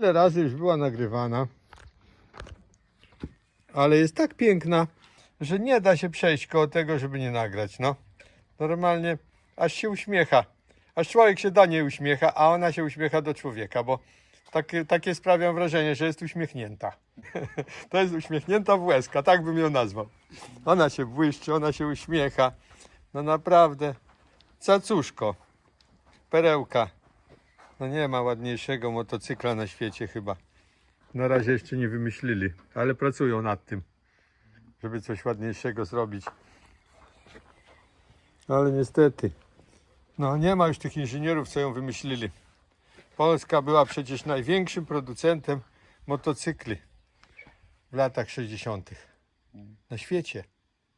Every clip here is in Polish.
Ile razy już była nagrywana, ale jest tak piękna, że nie da się przejść koło tego, żeby nie nagrać. No, normalnie aż się uśmiecha. Aż człowiek się do niej uśmiecha, a ona się uśmiecha do człowieka, bo takie, takie sprawiam wrażenie, że jest uśmiechnięta. To jest uśmiechnięta w łezka, tak bym ją nazwał. Ona się błyszczy, ona się uśmiecha. No naprawdę, cacuszko, perełka. No nie ma ładniejszego motocykla na świecie chyba. Na razie jeszcze nie wymyślili, ale pracują nad tym, żeby coś ładniejszego zrobić. Ale niestety, no nie ma już tych inżynierów, co ją wymyślili. Polska była przecież największym producentem motocykli w latach 60. na świecie.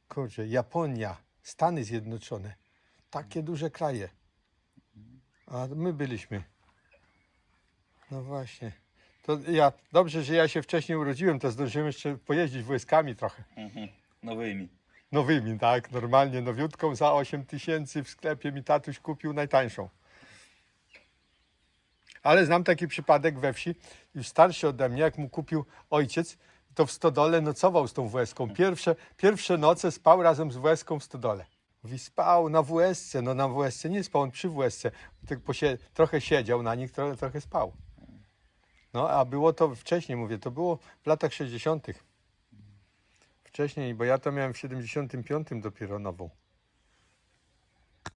Kurczę, Japonia, Stany Zjednoczone, takie duże kraje. A my byliśmy. No właśnie. To ja, dobrze, że ja się wcześniej urodziłem, to zdążyłem jeszcze pojeździć wojskami trochę. Mhm. Nowymi. Nowymi, tak, normalnie, nowiutką za 8 tysięcy w sklepie mi tatuś kupił najtańszą. Ale znam taki przypadek we wsi, już starszy ode mnie, jak mu kupił ojciec, to w stodole nocował z tą WS-ką. Pierwsze, pierwsze noce spał razem z WS-ką w stodole. Mówi, spał na WS-ce, no na WS-ce nie spał, on przy WS-ce. Tak posie, trochę siedział na nich, trochę, trochę spał. No, a było to wcześniej, mówię, to było w latach 60. Wcześniej, bo ja to miałem w 75 dopiero nową.